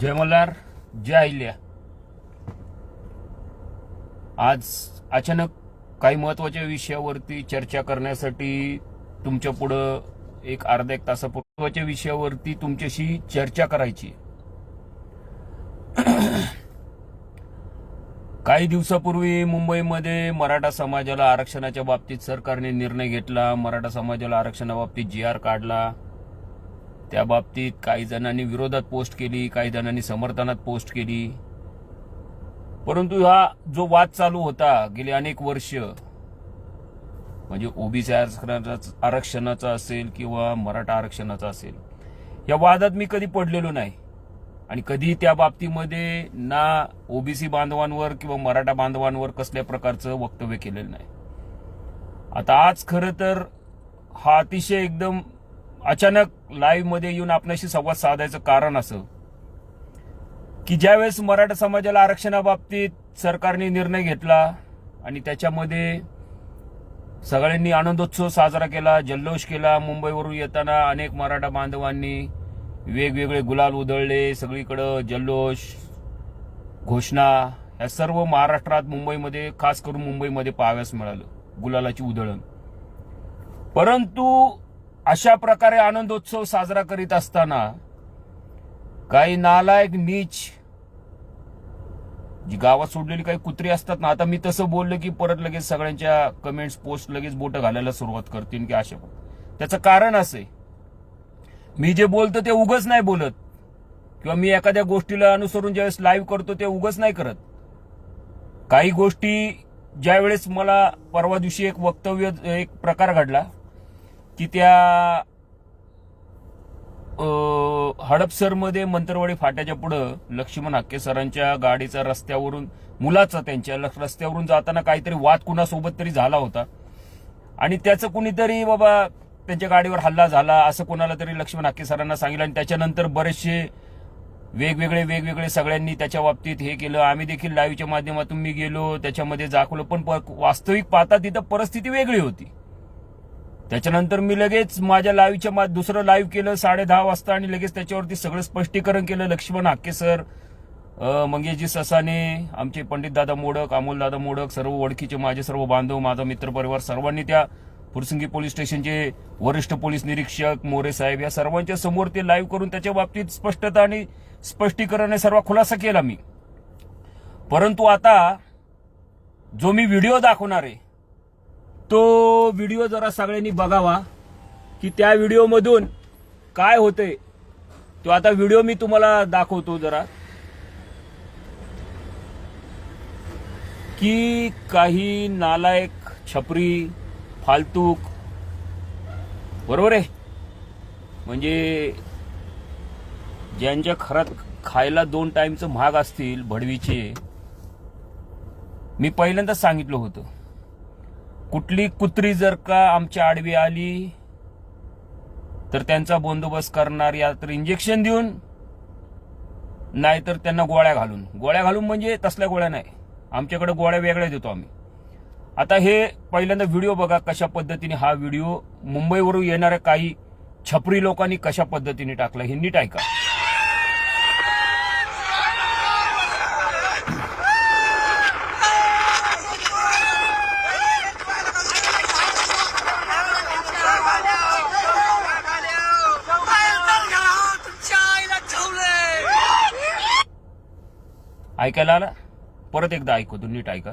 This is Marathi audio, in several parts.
जय मल्हार जय अहिल्या. आज अचानक काही महत्त्वाच्या विषयावरती चर्चा करण्यासाठी तुमच्या पुढं एक अर्धा एक तासापूर्वीच्या विषयावरती तुमच्याशी चर्चा करायची. काही दिवसापूर्वी मुंबईमध्ये मराठा समाजाला आरक्षणाच्या बाबतीत सरकारने निर्णय घेतला. मराठा समाजाला आरक्षणाबाबतीत जी आर काढला. त्या बाबतीत काही जणांनी विरोधात पोस्ट केली काही जणांनी समर्थनात पोस्ट केली. परंतु हा जो वाद चालू होता गेली अनेक वर्ष म्हणजे ओबीसी आरक्षणाचा असेल किंवा मराठा आरक्षणाचा असेल या वादात मी कधी पडलेलो नाही. आणि कधी त्या बाबतीमध्ये ना ओबीसी बांधवांवर किंवा मराठा बांधवांवर कसल्या प्रकारचं वक्तव्य केलेलं नाही. आता आज खरं तर हा अतिशय एकदम अचानक लाईव्हमध्ये येऊन आपल्याशी संवाद साधायचं कारण असं की ज्यावेळेस मराठा समाजाला आरक्षणाबाबतीत सरकारने निर्णय घेतला आणि त्याच्यामध्ये सगळ्यांनी आनंदोत्सव साजरा केला जल्लोष केला मुंबईवरून येताना अनेक मराठा बांधवांनी वेगवेगळे गुलाल उधळले सगळीकडं जल्लोष घोषणा या सर्व महाराष्ट्रात मुंबईमध्ये खास करून मुंबईमध्ये पाहाव्यास मिळालं गुलालाची उधळण. परंतु अशा प्रकारे आनंदोत्सव साजरा करीत असताना काही नालायक नीच जी गावात सोडलेली काही कुत्री असतात ना आता मी तसं बोललं की परत लगेच सगळ्यांच्या कमेंट्स पोस्ट लगेच बोट घालायला सुरुवात करतील की अशा त्याचं कारण असं मी जे बोलतो ते उगच नाही बोलत. किंवा मी एखाद्या गोष्टीला अनुसरून ज्यावेळेस लाईव्ह करतो ते उगच नाही करत. काही गोष्टी ज्यावेळेस मला परवा दिवशी एक वक्तव्य एक प्रकार घडला. की त्या हडपसरमध्ये मंत्रवाडी फाट्याच्या पुढं लक्ष्मण हाके सरांच्या गाडीचा रस्त्यावरून मुलाचा त्यांच्या रस्त्यावरून जाताना काहीतरी वाद कुणासोबत तरी झाला होता. आणि त्याचं कुणीतरी बाबा त्यांच्या गाडीवर हल्ला झाला असं कोणाला तरी लक्ष्मण हाके सरांना सांगितलं आणि त्याच्यानंतर बरेचसे वेगवेगळे वेगवेगळे सगळ्यांनी त्याच्या बाबतीत हे केलं. आम्ही देखील लाईव्हच्या माध्यमातून मी गेलो त्याच्यामध्ये दाखवलं. पण प- वास्तविक पाहता तिथं परिस्थिती वेगळी होती. त्याच्यानंतर मी लगेच माझ्या लाईव्हच्या मा- दुसरं लाईव्ह केलं साडे दहा वाजता आणि लगेच त्याच्यावरती सगळं स्पष्टीकरण केलं. लक्ष्मण हाके सर मंगेशजी ससाने आमचे पंडित दादा मोडक अमोल दादा मोडक सर्व ओळखीचे माझे सर्व बांधव माझा मित्रपरिवार सर्वांनी त्या फुरसिंगी पोलीस स्टेशनचे वरिष्ठ पोलीस निरीक्षक मोरे साहेब या सर्वांच्या समोर ते लाईव्ह करून त्याच्या बाबतीत स्पष्टता आणि स्पष्टीकरण हे सर्व खुलासा केला मी. परंतु आता जो मी व्हिडिओ दाखवणार आहे तो व्हिडिओ जरा सगळ्यांनी बघावा की त्या व्हिडिओमधून काय होते तो आता व्हिडिओ मी तुम्हाला दाखवतो जरा. की काही नालायक छपरी फालतूक. बरोबर आहे? म्हणजे ज्यांच्या खरात खायला दोन टाइमचं महाग असतील भडवीचे. मी पहिल्यांदाच सांगितलं होतं. कुठली कुत्री जर का आमच्या आडवी आली तर त्यांचा बंदोबस्त करणार या तर इंजेक्शन देऊन नाहीतर त्यांना गोळ्या घालून. गोळ्या घालून म्हणजे तसल्या गोळ्या नाही. आमच्याकडे गोळ्या वेगळ्या देतो आम्ही. आता हे पहिल्यांदा व्हिडिओ बघा कशा पद्धतीने हा व्हिडिओ मुंबईवरून येणाऱ्या काही छपरी लोकांनी कशा पद्धतीने टाकला. हे नीट ऐका. ऐकायला आला? परत एकदा ऐकतो नीट ऐका.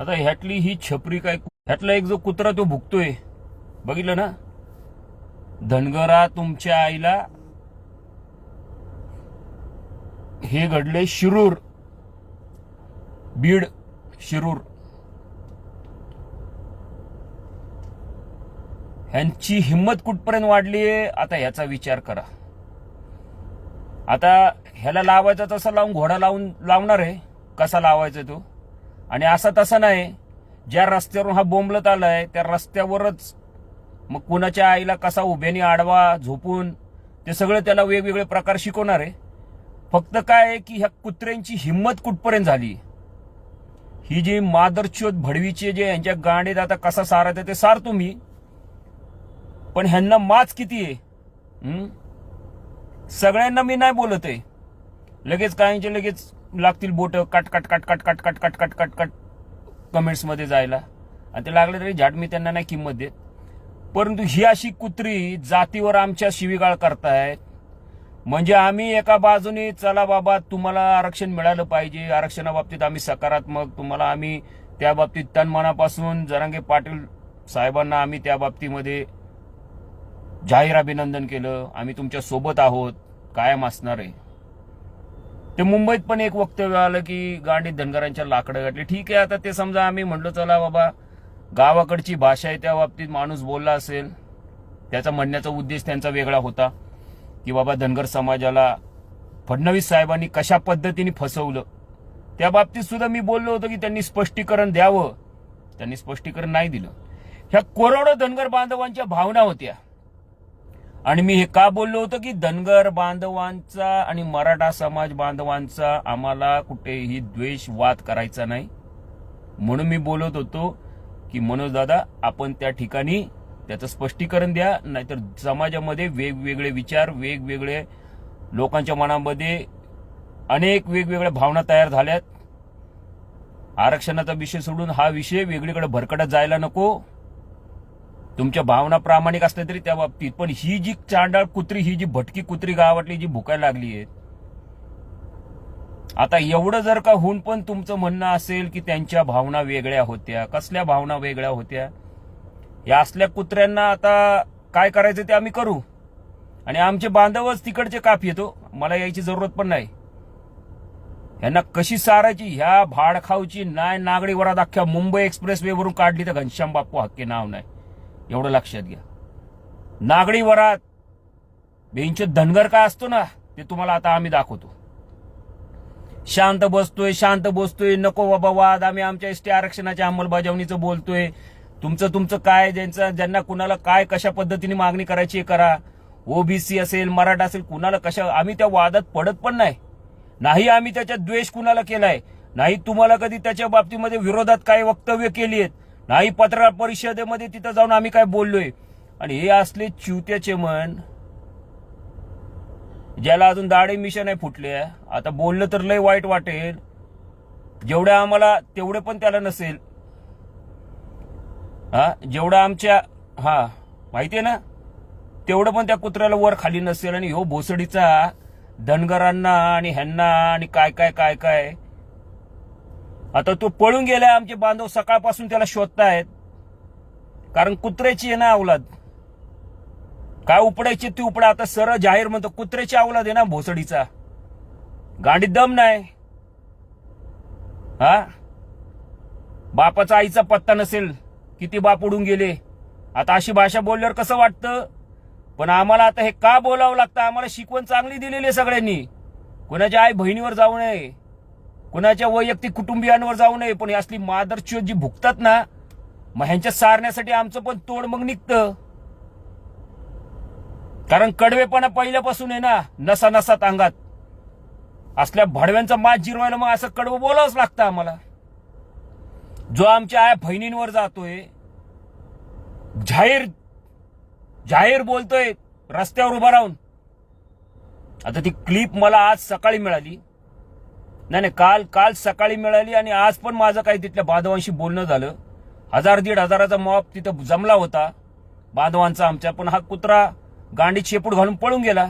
आता ह्यातली ही छपरी काय ह्यातला एक जो कुत्रा तो भुकतोय बघितलं ना? धनगरा तुमच्या आईला हे घडले शिरूर. बीड शिरूर. ह्यांची हिंमत कुठपर्यंत वाढली आहे? आता ह्याचा विचार करा. आता ह्याला लावायचा तसा लावून घोडा लावून लावणार आहे. कसा लावायचा तो? आणि असा तसा नाही. ज्या रस्त्यावरून हा बोंबलत आलाय त्या रस्त्यावरच मग कुणाच्या आईला कसा उभ्याने आडवा झोपून ते सगळं त्याला वेगवेगळे प्रकार शिकवणार आहे. फक्त काय आहे की ह्या कुत्र्यांची हिंमत कुठपर्यंत झाली? ही जी मादरच्योत भडवीचे जे यांच्या गांडीत आता कसा सारा ते सार तुम्ही. पण ह्यांना माच किती आहे? सगळ्यांना मी नाही बोलत आहे. लगेच काहींचे लगेच लागतील बोट cut cut cut cut cut cut cut cut cut cut कमेंट्समध्ये जायला. आणि ते लागले तरी झाट मी त्यांना नाही किंमत देत. परंतु ही अशी कुत्री जातीवर आमच्या शिवीगाळ करतायत म्हणजे आम्ही एका बाजूने चला बाबा तुम्हाला आरक्षण मिळालं पाहिजे. आरक्षणाबाबतीत आम्ही सकारात्मक. तुम्हाला आम्ही त्या बाबतीत तन मनापासून जरांगे पाटील साहेबांना आम्ही त्या बाबतीमध्ये जाहीर अभिनंदन केलं. आम्ही तुमच्यासोबत आहोत. कायम असणार आहे. ते मुंबईत पण एक वक्तव्य आलं की गांडीत धनगरांच्या लाकडं गाठली. ठीक आहे आता ते समजा आम्ही म्हणलो चला बाबा गावाकडची भाषा आहे त्या बाबतीत माणूस बोलला असेल. त्याचा म्हणण्याचा उद्देश त्यांचा वेगळा होता. की बाबा धनगर समाजाला फडणवीस साहेबांनी कशा पद्धतीने फसवलं त्या बाबतीत सुद्धा मी बोललो होतो की त्यांनी स्पष्टीकरण द्यावं. त्यांनी स्पष्टीकरण नाही दिलं. ह्या करोडो धनगर बांधवांच्या भावना होत्या. आणि मी हे का बोललो होतो की धनगर बांधवांचा आणि मराठा समाज बांधवांचा आम्हाला कुठेही द्वेष वाद करायचा नाही. म्हणून मी बोलत होतो की मनोज दादा आपण त्या ठिकाणी त्याचं स्पष्टीकरण द्या नाहीतर समाजामध्ये वेगवेगळे विचार वेगवेगळे लोकांच्या मनामध्ये अनेक वेगवेगळ्या भावना तयार झाल्यात. आरक्षणाचा विषय सोडून हा विषय वेगळीकडे भरकटत जायला नको. तुमच्या भावना प्रामाणिक असल्या तरी त्या बाबतीत. पण ही जी चांडाळ कुत्री ही जी भटकी कुत्री गावातली जी भुकायला लागली आहे आता एवढं जर का होऊन पण तुमचं म्हणणं असेल की त्यांच्या भावना वेगळ्या होत्या कसल्या भावना वेगळ्या होत्या या असल्या कुत्र्यांना आता काय करायचं ते आम्ही करू. आणि आमचे बांधवच तिकडचे काप येतो हो. मला यायची जरूरत पण नाही. यांना कशी सारायची? ह्या भाडखावची नाय नागडी वरात अख्ख्या मुंबई एक्सप्रेस वे वरून काढली तर घनश्याम बाप्पू हक्के नाव नाही. एवढं लक्षात घ्या. नागडी वरात बेंच धनगर काय असतो ना ते तुम्हाला आता आम्ही दाखवतो. शांत बसतोय शांत बसतोय नको बाबा वाद आम्ही आमच्या एसटी आरक्षणाच्या अंमलबजावणीचं बोलतोय. तुमचं तुमचं काय ज्यांचं ज्यांना कुणाला काय कशा पद्धतीने मागणी करायची करा. ओबीसी असेल मराठा असेल कुणाला कशा आम्ही त्या वादात पडत पण नाही. नाही आम्ही त्याच्यात द्वेष कुणाला केलाय. नाही तुम्हाला कधी त्याच्या बाबतीमध्ये विरोधात काही वक्तव्य केली आहेत नाही पत्रकार परिषदेमध्ये तिथं जाऊन आम्ही काय बोललोय. आणि हे असले चिवत्याचे मन ज्याला अजून दाढे मिशन आहे फुटले आता बोललं तर लय वाईट वाटेल. जेवढे आम्हाला तेवढे पण त्याला नसेल. हा जेवढा आमच्या हा माहितीये ना? तेवढं पण त्या कुत्र्याला वर खाली नसेल आणि ह्यो भोसडीचा धनगरांना आणि ह्यांना आणि काय काय काय काय. आता तो पळून गेलाय आमचे बांधव सकाळपासून त्याला शोधतायत. कारण कुत्र्याची आहे ना अवलाद. काय उपडायची ती उपडा आता सरळ जाहीर म्हणतो कुत्र्याची अवलाद आहे ना भोसडीचा. गांडी दम नाही. हा? बापाचा आईचा पत्ता नसेल. किती बाप उडून गेले. आता अशी भाषा बोलल्यावर कसं वाटतं? पण आम्हाला आता हे का बोलावं लागतं? आम्हाला शिकवण चांगली दिलेली आहे सगळ्यांनी. कोणाच्या आई बहिणीवर जाऊ नये. कुणाच्या वैयक्तिक कुटुंबियांवर जाऊ नये. पण असली मादरची जी भुगतात ना मग ह्यांच्या सारण्यासाठी आमचं पण तोड मग निघतं. कारण कडवेपणा पहिल्यापासून आहे ना नसा नसात अंगात असल्या भडव्यांचा मात जिरवायला मग असं कडवं बोलावंच लागतं आम्हाला. जो आमच्या आया बहिणींवर जातोय जाहीर जाहीर बोलतोय रस्त्यावर उभा राहून. आता ती क्लिप मला आज सकाळी मिळाली. नाही नाही काल काल सकाळी मिळाली आणि आज पण माझं काही तिथल्या बांधवांशी बोलणं झालं. हजार दीड हजाराचा मॉप तिथं जमला होता. बांधवांचा आमच्या पण हा कुत्रा गांडीत शेपूट घालून पळून गेला.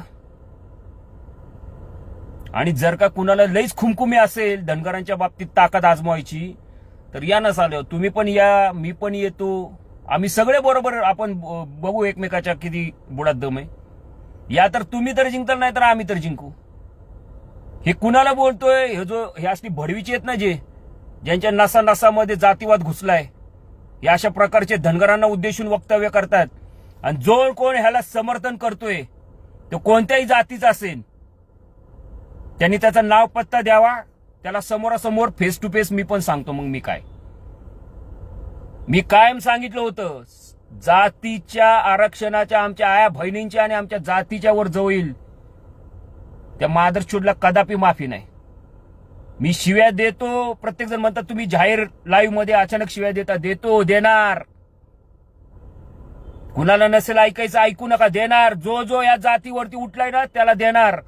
आणि जर का कुणाला लईच खुमखुमी असेल धनगरांच्या बाबतीत ताकद आजमावायची तर या नसाल तुम्ही पण या मी पण येतो. आम्ही सगळे बरोबर आपण ब- बघू एकमेकाच्या किती बुडात दम आहे. या तर तुम्ही तर जिंकता नाही तर आम्ही तर जिंकू. हे कुणाला बोलतोय? हे जो हे असली भडवीचे आहेत ना जे ज्यांच्या नसा नसामध्ये जातीवाद घुसलाय या अशा प्रकारचे धनगरांना उद्देशून वक्तव्य करतात. आणि जो कोण ह्याला समर्थन करतोय तो कोणत्याही जातीचा असेल त्यांनी त्याचा नाव पत्ता द्यावा. त्याला समोरासमोर फेस टू फेस मी पण सांगतो मग मी काय. मी कायम सांगितलं होतं जातीच्या आरक्षणाच्या आमच्या आया बहिणींच्या आणि आमच्या जातीच्या वर जवळील येईल. त्या मादरचूडला कदापि माफी नाही. मी शिव्या देतो प्रत्येक जण म्हणतात तुम्ही जाहीर लाईव्हमध्ये अचानक शिव्या देता. देतो देणार. कुणाला नसेल ऐकायचं ऐकू नका देणार. जो जो या जातीवरती उठलाय ना त्याला देणार.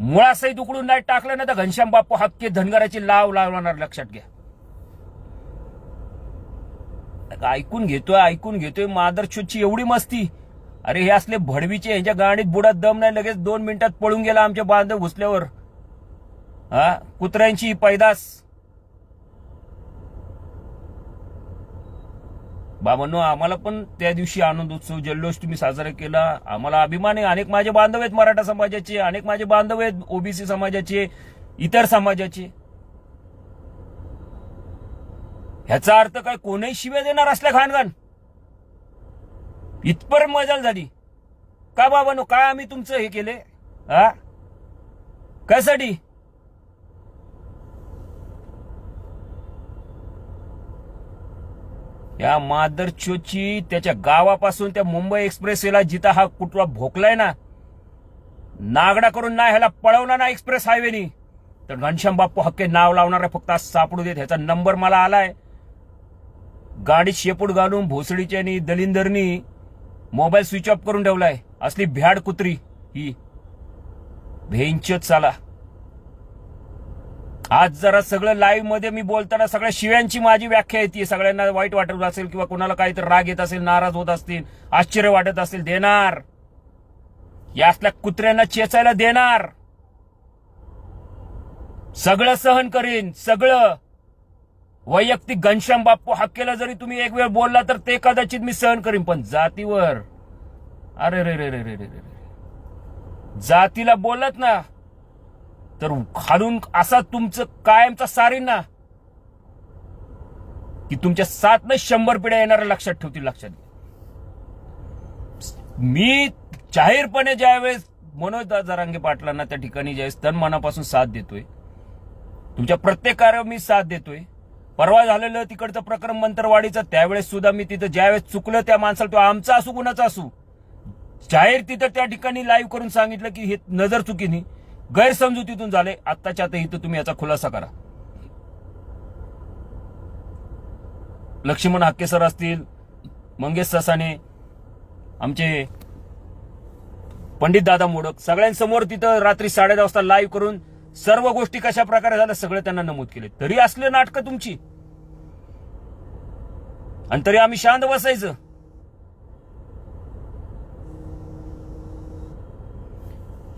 मुळासही उकडून नाही टाकलं ना तर घनश्याम बाप्पू हक्के धनगराची लाव लावणार लक्षात घ्या. ऐकून घेतोय ऐकून घेतोय. मादरचोची एवढी मस्ती. अरे हे असले भडवीचे यांच्या गाडीत बुडात दम नाही लगेच दोन मिनिटात पळून गेला आमच्या बांधव घुसल्यावर. हा कुत्र्यांची पैदास. बाबांनो आम्हाला पण त्या दिवशी आनंद उत्सव जल्लोष तुम्ही साजरा केला. आम्हाला अभिमान आहे अनेक माझे बांधव आहेत मराठा समाजाचे अनेक माझे बांधव आहेत ओबीसी समाजाचे इतर समाजाचे. ह्याचा अर्थ काय? कोणीही शिव्या देणार असल्या खानगान इथपर मजाल झाली. का बाबानो काय आम्ही तुमचं हे केले? हा? कशासाठी? या मादर चोची त्याच्या गावापासून त्या मुंबई एक्सप्रेसवेला जिथं हा कुठला भोकलाय ना नागडा करून ना ह्याला पळवणार ना एक्सप्रेस हायवेनी. तर घनश्याम बाप्पू हक्के नाव लावणार फक्त आज सापडू देत ह्याचा नंबर मला आलाय. गाडीत शेपूट घालून भोसडीच्या आणि दलिंदरनी मोबाईल स्विच ऑफ करून ठेवलाय. असली भ्याड कुत्री ही. भेंचत चाला. आज जरा सगळं लाईव्हमध्ये मी बोलताना सगळ्या शिव्यांची माझी व्याख्या येते. सगळ्यांना वाईट वाटत असेल किंवा कोणाला काहीतरी राग येत असेल नाराज होत असतील आश्चर्य वाटत असेल देणार. या असल्या कुत्र्यांना चेचायला देणार. सगळं सहन करीन सगळं. वैयक्तिक घनश्याम बाप्पू हक्केला जरी तुम्ही एक वेळ बोलला तर ते कदाचित मी सहन करीन पण जातीवर. अरे रे रे रे रे रे रे जातीला बोलत ना तर खालून असा तुमचं कायमचा सारीन ना की तुमच्या सात न शंभर पिढ्या येणाऱ्या लक्षात ठेवतील लक्षात मी जाहीरपणे ज्यावेळेस मनोज जरांगे पाटलांना त्या ठिकाणी ज्यावेळेस तन मनापासून साथ देतोय तुमच्या प्रत्येक कार्य मी साथ देतोय परवा झालेलं तिकडचं प्रकरण मंत्रवाडीचं त्यावेळेस सुद्धा मी तिथं ज्यावेळेस चुकलं त्या माणसाला तो आमचा असू कुणाचा असू जाहीर तिथं त्या ठिकाणी लाईव्ह करून सांगितलं की हे नजर चुकीने गैरसमजुतीतून झाले. आत्ताच्या आता इथं तुम्ही याचा खुलासा करा. लक्ष्मण हाके सर असतील मंगेश ससाने आमचे पंडित दादा मोडक सगळ्यांसमोर तिथं रात्री साडे वाजता लाईव्ह करून सर्व गोष्टी कशा प्रकारे झाल्या सगळे त्यांना नमूद केले. तरी असले नाटकं तुमची. आणि तरी आम्ही शांत बसायचं.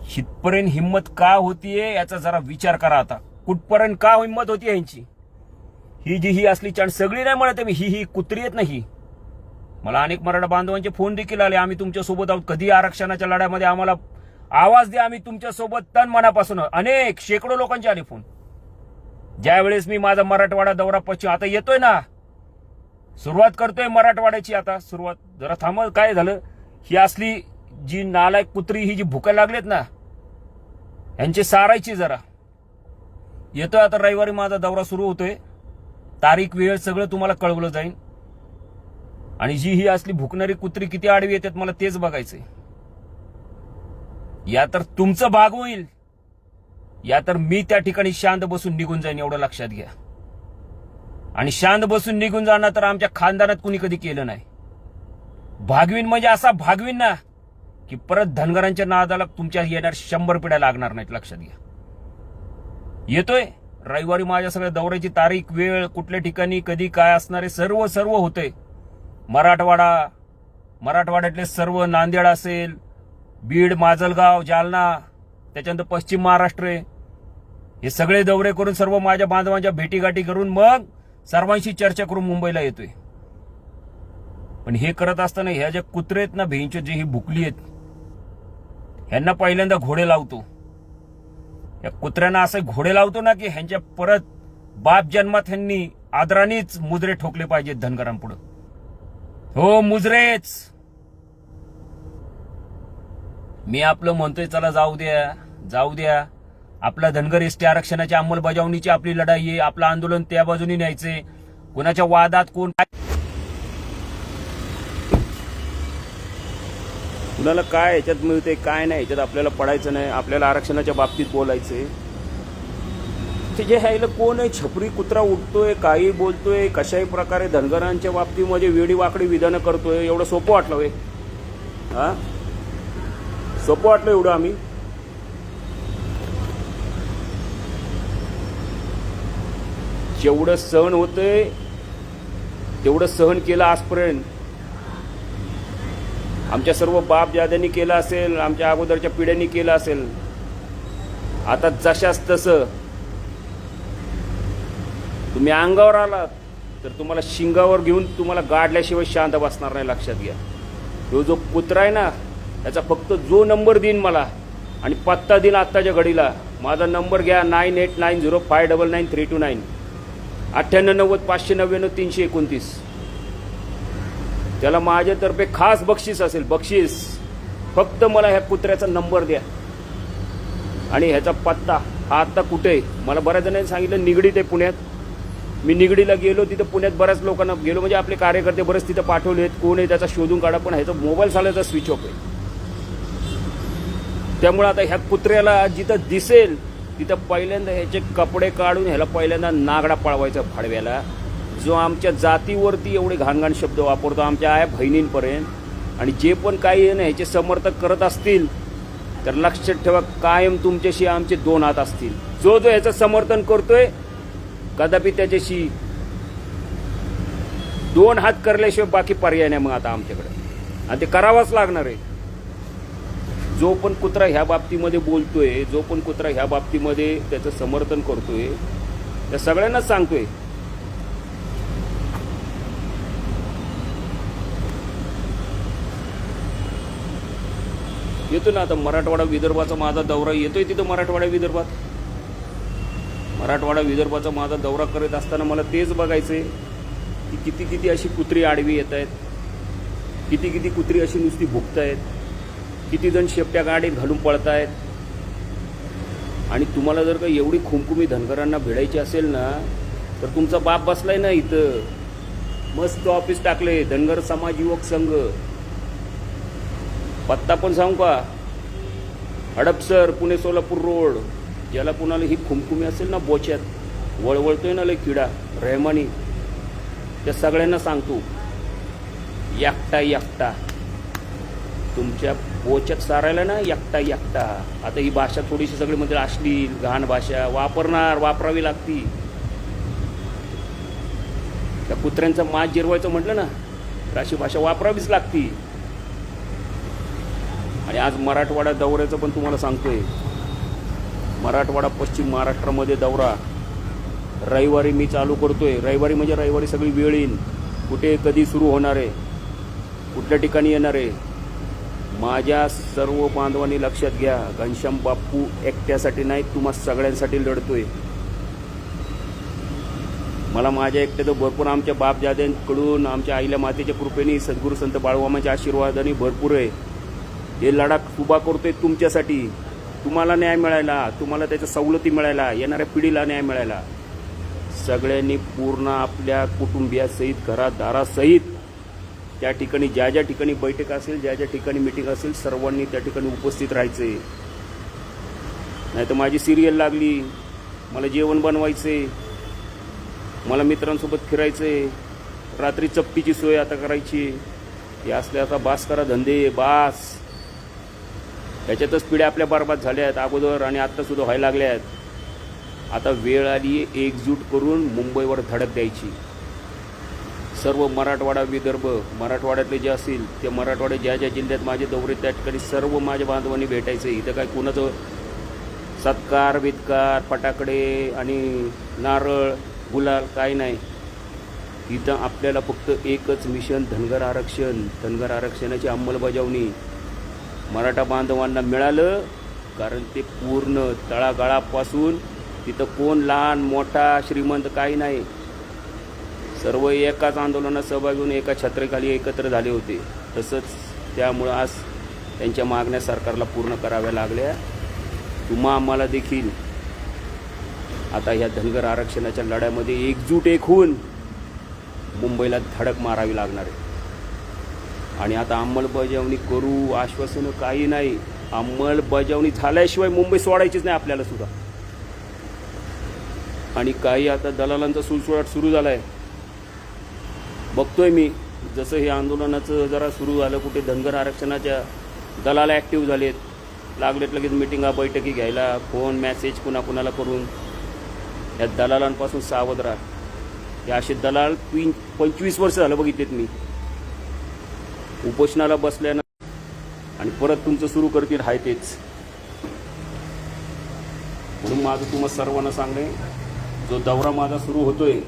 हितपर्यंत हिंमत का होतीये याचा जरा विचार करा आता. कुठपर्यंत का हिंमत होती यांची? ही जी ही असली चाण सगळी नाही म्हणत मी ही ही कुत्री येत नाही मला अनेक मराठा बांधवांचे फोन देखील आले आम्ही तुमच्यासोबत आहोत. कधी आरक्षणाच्या लढ्यामध्ये आम्हाला आवाज द्या आम्ही तुमच्यासोबत तन मनापासून. अनेक शेकडो लोकांचे आले फोन. ज्यावेळेस मी माझा मराठवाडा दौरा पश्चिम आता येतोय ना. सुरुवात करतोय मराठवाड्याची आता. सुरुवात जरा थांब काय झालं? ही असली जी नालायक कुत्री ही जी भुकायला लागलेत ना यांची सारायची जरा. येतोय आता रविवारी माझा दौरा सुरू होतोय. तारीख वेळ सगळं तुम्हाला कळवलं जाईल आणि जी ही असली भुकणारी कुत्री किती आडवी येतात मला तेच बघायचंय. या तर तुमचं भाग होईल. या तर मी त्या ठिकाणी शांत बसून निघून जाईन एवढं लक्षात घ्या. आणि शांत बसून निघून जाणं तर आमच्या खानदानात कुणी कधी केलं नाही. भागवीन म्हणजे असा भागवीन ना की परत धनगरांच्या नादाला तुमच्या येणार शंभर पिढ्या लागणार नाहीत लक्षात घ्या. येतोय? रविवारी माझ्या सगळ्या दौऱ्याची तारीख वेळ कुठल्या ठिकाणी कधी काय असणारे सर्व सर्व होते मराठवाडा मराठवाड्यातले सर्व नांदेड असेल बीड माजलगाव जालना त्याच्यानंतर पश्चिम महाराष्ट्र आहे. हे सगळे दौरे करून सर्व माझ्या बांधवांच्या भेटीगाठी करून मग सर्वांशी चर्चा करून मुंबईला येतोय. पण हे करत असताना ह्या ज्या कुत्रे आहेत ना भेंच जे ही भुकली आहेत ह्यांना पहिल्यांदा घोडे लावतो. या कुत्र्यांना असे घोडे लावतो ना की ह्यांच्या परत बाप जन्मात ह्यांनी आदरानेच मुजरे ठोकले पाहिजेत धनगरांपुढं. हो मुजरेच! मी आपलं म्हणतोय चला जाऊ द्या जाऊ द्या. आपला धनगर एसटी आरक्षणाच्या अंमलबजावणीची आपली लढाई आहे आपलं आंदोलन त्या बाजूने न्यायचंय. कोणाच्या वादात कोण काय कुणाला काय याच्यात मिळते काय नाही याच्यात आपल्याला पडायचं नाही आपल्याला आरक्षणाच्या बाबतीत बोलायचंय. ते जे ह्याला कोण आहे? छपरी कुत्रा उठतोय काही बोलतोय कशाही प्रकारे धनगरांच्या बाबतीमध्ये वेडी वाकडी विधानं करतोय एवढं सोपं वाटलं वे हा? सोपं वाटलं एवढं आम्ही. जेवढं सहन होतंय तेवढं सहन केलं आजपर्यंत. आमच्या सर्व बाप दाद्यांनी केलं असेल आमच्या अगोदरच्या पिढ्यांनी केलं असेल. आता जशाच तसं तुम्ही अंगावर आलात तर तुम्हाला शिंगावर घेऊन तुम्हाला गाडल्याशिवाय शांत बसणार नाही लक्षात घ्या. तो जो कुत्रा आहे ना याचा फक्त जो नंबर देईन मला आणि पत्ता देईन आत्ताच्या घडीला माझा नंबर घ्या nine eight nine zero five double nine three two nine. अठ्ठ्याण्णव नव्वद पाचशे नव्याण्णव तीनशे एकोणतीस. त्याला माझ्यातर्फे खास बक्षीस असेल बक्षीस. फक्त मला ह्या कुत्र्याचा नंबर द्या. आणि ह्याचा पत्ता हा आत्ता कुठे आहे? मला बऱ्याच जणांनी सांगितलं निगडीत आहे पुण्यात. मी निगडीला गेलो तिथं पुण्यात बऱ्याच लोकांना गेलो म्हणजे आपले कार्यकर्ते बरेच तिथं पाठवले आहेत. कोण आहे त्याचा शोधून काढा पण ह्याचा मोबाईल झाल्याचा स्विच ऑफ आहे. त्यामुळं आता ह्या कुत्र्याला जिथं दिसेल तिथं पहिल्यांदा ह्याचे कपडे काढून ह्याला पहिल्यांदा नागडा पळवायचा फाडव्याला. जो आमच्या जातीवरती एवढे घाणघाण शब्द वापरतो आमच्या आया बहिणींपर्यंत. आणि जे पण काही आहे ना ह्याचे समर्थक करत असतील तर लक्षात ठेवा कायम तुमच्याशी आमचे दोन हात असतील. जो जो ह्याचं समर्थन करतोय कदापि त्याच्याशी दोन हात करल्याशिवाय बाकी पर्याय नाही मग आता आमच्याकडे. आणि ते करावाच लागणार आहे. जो पण कुत्रा ह्या बाबतीमध्ये बोलतोय जो पण कुत्रा ह्या बाबतीमध्ये त्याचं समर्थन करतोय त्या सगळ्यांनाच सांगतोय. येतो ना आता मराठवाडा विदर्भाचा माझा दौरा येतोय तिथं मराठवाडा विदर्भात. मराठवाडा विदर्भाचा माझा दौरा करत असताना मला तेच बघायचंय की किती किती अशी कुत्री आडवी येत आहेत किती किती कुत्री अशी नुसती भुकतायत. किती जण शेपट्या गाडीत घालून पळतायत? आणि तुम्हाला जर का एवढी खुमखुमी धनगरांना भिडायची असेल ना तर तुमचा बाप बसलाय ना इथं. मस्त ऑफिस टाकले धनगर समाज युवक संघ. पत्ता पण सांगू का? हडपसर पुणे सोलापूर रोड. ज्याला कुणाला ही खुमखुमी असेल ना बोच्यात वळवळतोय ना लय किडा रहमानी. त्या सगळ्यांना सांगतो एकटा एकटा. तुमच्या पोचक सारायला ना एकटा एकटा. आता ही भाषा थोडीशी सगळी म्हणजे अश्लील घाण भाषा वापरणार वापरावी लागती. त्या कुत्र्यांचा मास जिरवायचं म्हटलं ना तर अशी भाषा वापरावीच लागती. आणि आज मराठवाडा दौऱ्याचं पण तुम्हाला सांगतोय. मराठवाडा पश्चिम महाराष्ट्रामध्ये दौरा. रविवारी मी चालू करतोय. रविवारी म्हणजे रविवारी सगळी वेळ येईन. कुठे कधी सुरू होणार आहे? कुठल्या ठिकाणी येणार आहे? माझ्या सर्व बांधवांनी लक्षात घ्या घनश्याम बाप्पू एकट्यासाठी नाही तुम्हा सगळ्यांसाठी लढतोय. मला माझ्या एकट्याचं भरपूर आमच्या बाप आमच्या आईल्या मातेच्या कृपेने सद्गुरू संत बाळवामाच्या आशीर्वादाने भरपूर आहे. हे लढाक उभा करतोय तुमच्यासाठी. तुम्हाला न्याय मिळायला तुम्हाला त्याच्या सवलती मिळायला येणाऱ्या पिढीला न्याय मिळायला. सगळ्यांनी पूर्ण आपल्या कुटुंबियासहित घरात दारासहित त्या ठिकाणी ज्या ज्या ठिकाणी बैठक असेल ज्या ज्या ठिकाणी मिटिंग असेल सर्वांनी त्या ठिकाणी उपस्थित राहायचे. नाही तर माझी सिरियल लागली मला जेवण बनवायचे मला मित्रांसोबत फिरायचे रात्री चप्पीची सोय आता करायची. हे असले आता बास करा धंदे बास. त्याच्यातच पिढ्या आपल्या बरबाद झाल्या आहेत अगोदर आणि आत्तासुद्धा व्हायला लागल्या आहेत आता वेळ आली एकजूट करून मुंबईवर धडक द्यायची. सर्व मराठवाडा विदर्भ मराठवाड्यातले जे असतील ते मराठवाडे ज्या ज्या जिल्ह्यात माझे दौरे त्या ठिकाणी सर्व माझ्या बांधवांनी भेटायचं. इथं काय कुणाचं सत्कार बित्कार फटाकडे आणि नारळ गुलाल काय नाही. इथं आपल्याला फक्त एकच मिशन धनगर आरक्षण. धनगर आरक्षणाची अंमलबजावणी मराठा बांधवांना मिळालं कारण ते पूर्ण तळागाळापासून तिथं कोण लहान मोठा श्रीमंत काही नाही. सर्व एकाच आंदोलनात सहभागी होऊन एका छत्रेखाली एकत्र झाले होते. तसंच त्यामुळं आज त्यांच्या मागण्या सरकारला पूर्ण कराव्या लागल्या. तुम्हा आम्हाला देखील आता ह्या धनगर आरक्षणाच्या लढ्यामध्ये एकजूट एक होऊन मुंबईला धडक मारावी लागणार आहे. आणि आता अंमलबजावणी करू आश्वासनं काही नाही. अंमलबजावणी झाल्याशिवाय मुंबई सोडायचीच नाही आपल्याला सुद्धा. आणि काही आता दलालांचा सुळसुळाट सुरू झाला आहे बघतोय मी. जसं हे आंदोलनाचं जरा सुरू झालं कुठे धनगर आरक्षणाच्या दलाला ॲक्टिव्ह झालेत. लागलेत लगेच मिटिंगा बैठकी घ्यायला फोन मॅसेज कुणाकुणाला करून. या दलालांपासून सावध राहा. हे असे दलाल तीन पंचवीस वर्ष झालं बघितलेत मी. उपोषणाला बसल्यानं आणि परत तुमचं सुरू करतील हाय तेच. म्हणून माझं तुम्हाला सर्वांना सांगणे जो दौरा माझा सुरू होतोय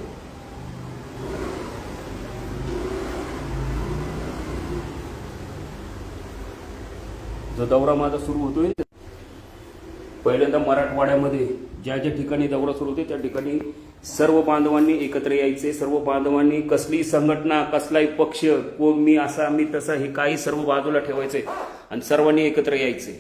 जो दौरा माझा सुरू होतोय पहिल्यांदा मराठवाड्यामध्ये ज्या ज्या ठिकाणी दौरा सुरू होते त्या ठिकाणी सर्व बांधवांनी एकत्र यायचे सर्व बांधवांनी कसली संघटना कसलाही पक्ष कोण मी असा मी तसा हे काही सर्व बाजूला ठेवायचे आणि सर्वांनी एकत्र यायचे.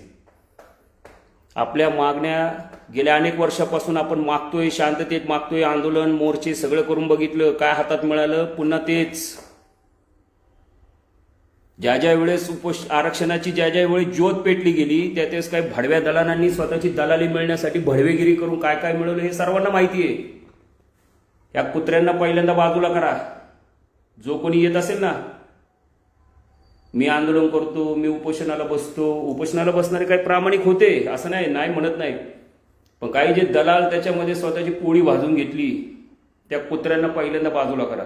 आपल्या मागण्या गेल्या अनेक वर्षापासून आपण मागतोय शांततेत मागतोय आंदोलन मोर्चे सगळं करून बघितलं काय हातात मिळालं पुन्हा तेच ज्या ज्या वेळेस उपोष आरक्षणाची ज्या ज्या वेळेस ज्योत पेटली गेली त्या त्यावेळेस काही भडव्या दलालांनी स्वतःची दलाली मिळण्यासाठी भडवेगिरी करून काय काय मिळवलं हे सर्वांना माहिती आहे. या कुत्र्यांना पहिल्यांदा बाजूला करा. जो कोणी येत असेल ना मी आंदोलन करतो मी उपोषणाला बसतो उपोषणाला बसणारे काही प्रामाणिक होते असं नाही नाही म्हणत नाही. पण काही जे दलाल त्याच्यामध्ये स्वतःची पोळी भाजून घेतली त्या कुत्र्यांना पहिल्यांदा बाजूला करा.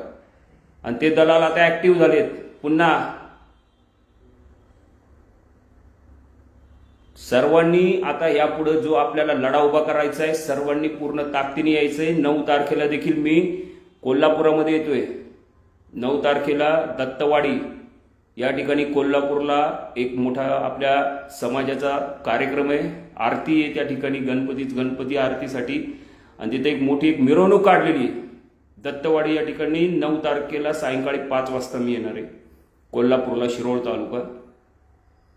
आणि ते दलाल आता ऍक्टिव्ह झालेत. पुन्हा सर्वांनी आता यापुढे जो आपल्याला लढा उभा करायचा आहे सर्वांनी पूर्ण ताकदीने यायचंय. नऊ तारखेला देखील मी कोल्हापुरामध्ये येतोय. नऊ तारखेला दत्तवाडी या ठिकाणी कोल्हापूरला एक मोठा आपल्या समाजाचा कार्यक्रम आहे. आरती आहे त्या ठिकाणी गणपतीच गणपती आरतीसाठी. आणि तिथे एक मोठी एक मिरवणूक काढलेली आहे. दत्तवाडी या ठिकाणी नऊ तारखेला सायंकाळी पाच वाजता मी येणार आहे. कोल्हापूरला शिरोळ तालुका.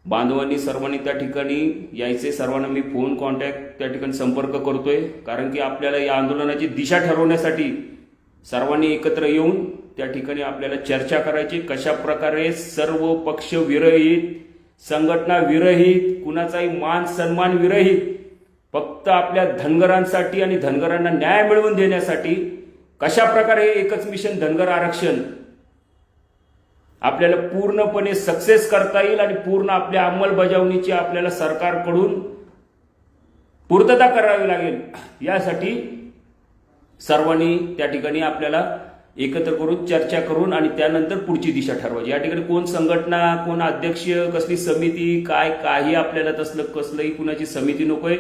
बांधवांनी सर्वांनी त्या ठिकाणी यायचे. सर्वांना मी फोन कॉन्टॅक्ट त्या ठिकाणी संपर्क करतोय. कारण की आपल्याला या आंदोलनाची दिशा ठरवण्यासाठी सर्वांनी एकत्र येऊन त्या ठिकाणी आपल्याला चर्चा करायची. कशा प्रकारे सर्व पक्ष विरहित संघटना विरहित कुणाचाही मान सन्मान विरहित फक्त आपल्या धनगरांसाठी आणि धनगरांना न्याय मिळवून देण्यासाठी कशा प्रकारे एकच मिशन धनगर आरक्षण आपल्याला पूर्णपणे सक्सेस करता येईल आणि पूर्ण आपल्या अंमलबजावणीची आपल्याला सरकारकडून पूर्तता करावी लागेल यासाठी सर्वांनी त्या ठिकाणी आपल्याला एकत्र करून चर्चा करून आणि त्यानंतर पुढची दिशा ठरवायची. या ठिकाणी कोण संघटना कोण अध्यक्ष कसली समिती काय काही आपल्याला तसलं कसलंही कुणाची समिती नकोय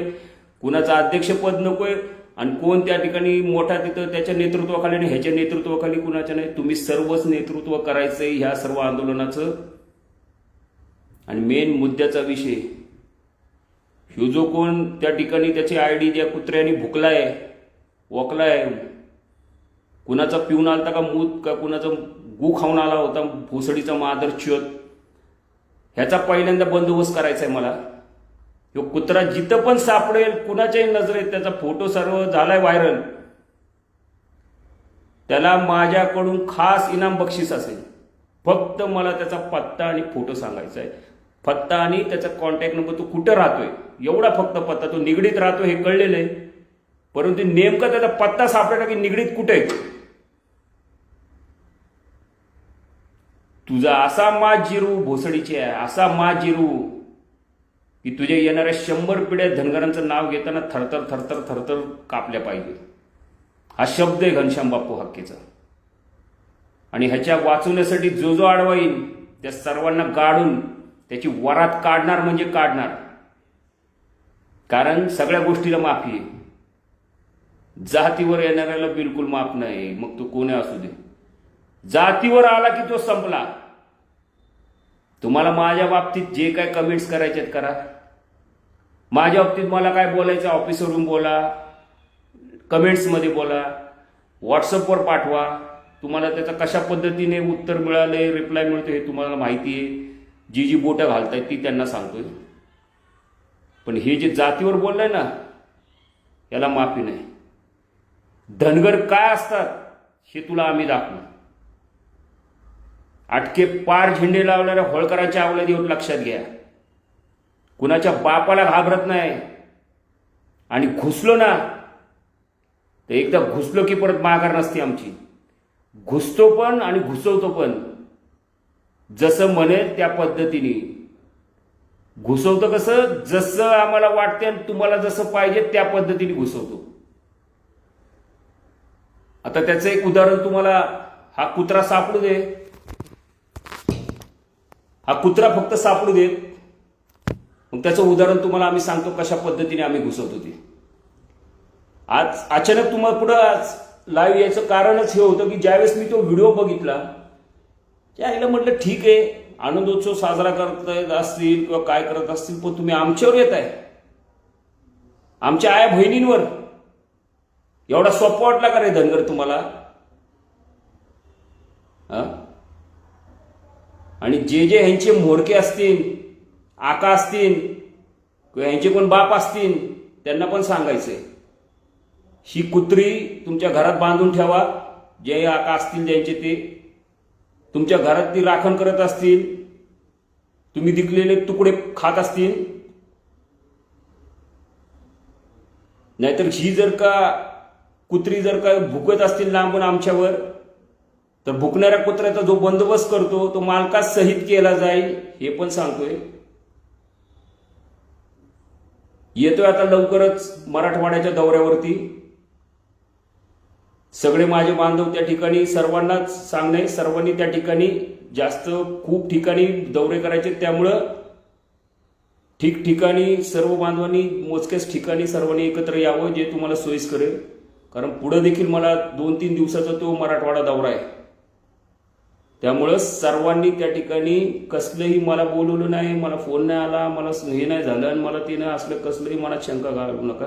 कुणाचं अध्यक्षपद नकोय आणि कोण त्या ठिकाणी मोठा तिथं त्याच्या नेतृत्वाखाली आणि ह्याच्या नेतृत्वाखाली कुणाच्या नाही? तुम्ही सर्वच नेतृत्व करायचंय ह्या सर्व आंदोलनाचं. आणि मेन मुद्द्याचा विषय ह्यो जो कोण त्या ठिकाणी त्याची आय डी त्या कुत्र्याने भुकलाय वकलाय कुणाचा पिऊन आलता का मूत का कुणाचा गू खाऊन आला होता भोसडीचा मादर च्योत ह्याचा पहिल्यांदा बंदोबस्त करायचा आहे मला. तो कुत्रा जिथं पण सापडेल कुणाच्याही नजरेत त्याचा फोटो सर्व झालाय व्हायरल. त्याला माझ्याकडून खास इनाम बक्षीस असेल. फक्त मला त्याचा पत्ता आणि फोटो सांगायचा आहे. पत्ता आणि त्याचा कॉन्टॅक्ट नंबर तो कुठं राहतोय? एवढा फक्त पत्ता तो निगडीत राहतो हे कळलेलं आहे. परंतु नेमका त्याचा पत्ता सापडला की निगडीत कुठे आहे? तुझा असा मा जिरू भोसडीची आहे असा मा जिरू. की तुझ्या येणाऱ्या शंभर पिढ्या धनगरांचं नाव घेताना थरथर थरथर थरथर कापल्या पाहिजे. हा शब्द आहे घनश्याम बापू हक्केचा. आणि ह्याच्या वाचवण्यासाठी जो जो आडवा येईल त्या सर्वांना गाडून त्याची वरात काढणार म्हणजे काढणार. कारण सगळ्या गोष्टीला माफी आहे. जातीवर येणाऱ्याला बिलकुल माफ नाही. मग तो कोणी असू दे? जातीवर आला की तो संपला. तुम्हाला माझ्या बाबतीत जे काय कमेंट्स करायचे आहेत करा. माझ्या बाबतीत मला काय बोलायचं ऑफिसवरून बोला कमेंट्समध्ये बोला व्हॉट्सअपवर पाठवा. तुम्हाला त्याचा कशा पद्धतीने उत्तर मिळाले रिप्लाय मिळतो हे तुम्हाला माहिती आहे. जी जी बोटं घालतायत ती त्यांना सांगतोय. पण हे जे जातीवर बोललंय ना याला माफी नाही. धनगर काय असतात हे तुला आम्ही दाखवू. अटके पार झेंडे लावणाऱ्या होळकरांच्या आवल्या होत लक्षात घ्या. कुणाच्या बापाला घाबरत नाही. आणि घुसलो ना तर एकदा घुसलो की परत माघार नसते आमची. घुसतो पण आणि घुसवतो पण. जसं म्हणेल त्या पद्धतीने. घुसवतं कसं? जसं आम्हाला वाटते आणि तुम्हाला जसं पाहिजे त्या पद्धतीने घुसवतो. आता त्याचं एक उदाहरण तुम्हाला हा कुत्रा सापडू दे. हा कुत्रा फक्त सापडू दे. मग त्याचं उदाहरण तुम्हाला आम्ही सांगतो कशा पद्धतीने आम्ही घुसवतो ते आज अचानक तुम्हाला पुढं आज लाईव्ह यायचं कारणच हे होतं की ज्यावेळेस मी तो व्हिडिओ बघितला त्या आईला म्हटलं ठीक आहे आनंदोत्सव साजरा करत असतील किंवा काय करत असतील पण तुम्ही आमच्यावर येत आहे. आमच्या आया बहिणींवर. एवढा सोपा वाटला का रे धनगर तुम्हाला? हा? आणि जे जे ह्यांचे मोडके असतील आका असतील किंवा ह्यांचे कोण बाप असतील त्यांना पण सांगायचंय. ही कुत्री तुमच्या घरात बांधून ठेवा जे आका असतील ज्यांचे ते. तुमच्या घरात ती राखण करत असतील तुम्ही दिकलेले तुकडे खात असतील. नाहीतर ही जर का कुत्री जर का भुकत असतील लांबून आमच्यावर तर भुकणाऱ्या कुत्र्याचा जो बंदोबस्त करतो तो मालकास सहित केला जाईल हे पण सांगतोय. येतोय आता लवकरच मराठवाड्याच्या दौऱ्यावरती. सगळे माझे बांधव त्या ठिकाणी सर्वांनाच सांगणे सर्वांनी त्या ठिकाणी जास्त खूप ठिकाणी दौरे करायचे. त्यामुळं ठिकठिकाणी सर्व बांधवांनी मोजक्याच ठिकाणी सर्वांनी एकत्र यावं जे तुम्हाला सोयीस करेल कारण पुढं देखील मला दोन तीन दिवसाचा तो मराठवाडा दौरा आहे. त्यामुळं सर्वांनी त्या ठिकाणी कसलंही मला बोलवलं नाही मला फोन नाही आला मला हे नाही झालं आणि मला ते नाही असलं कसलंही मनात शंका घालू नका.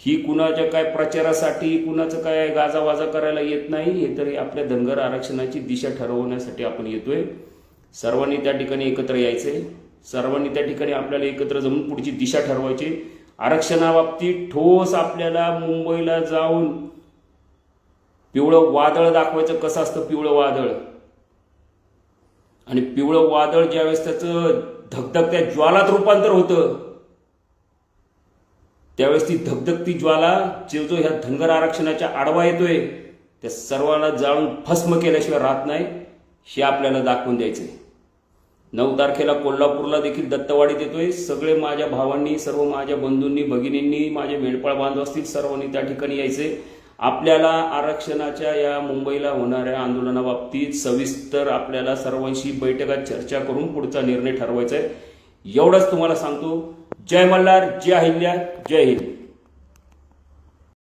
ही कुणाच्या काय प्रचारासाठी कुणाचं काय गाजावाजा करायला येत नाही हे तरी आपल्या धनगर आरक्षणाची दिशा ठरवण्यासाठी आपण येतोय. सर्वांनी त्या ठिकाणी एकत्र यायचंय. सर्वांनी त्या ठिकाणी आपल्याला एकत्र जमून पुढची दिशा ठरवायची. आरक्षणाबाबतीत ठोस आपल्याला मुंबईला जाऊन पिवळं वादळ दाखवायचं कसं असतं पिवळं वादळ? आणि पिवळं वादळ ज्यावेळेस त्याचं धगधगत्या ज्वालात रूपांतर होतं त्यावेळेस ती धगधगती ज्वाला जो ह्या धनगर आरक्षणाच्या आडवा येतोय. त्या सर्वांना जाळून भस्म केल्याशिवाय राहत नाही हे आपल्याला दाखवून द्यायचंय. नऊ तारखेला कोल्हापूरला देखील दत्तवाडीत येतोय सगळे माझ्या भावांनी सर्व माझ्या बंधूंनी भगिनींनी माझे मेंढपाळ बांधव असतील सर्वांनी त्या ठिकाणी यायचे आपल्याला आरक्षणाच्या या मुंबईला होणाऱ्या आंदोलनाबाबतीत सविस्तर आपल्याला सर्वांशी बैठकात चर्चा करून पुढचा निर्णय ठरवायचा आहे. एवढंच तुम्हाला सांगतो. जय मल्हार जय अहिल्या जय हिंद.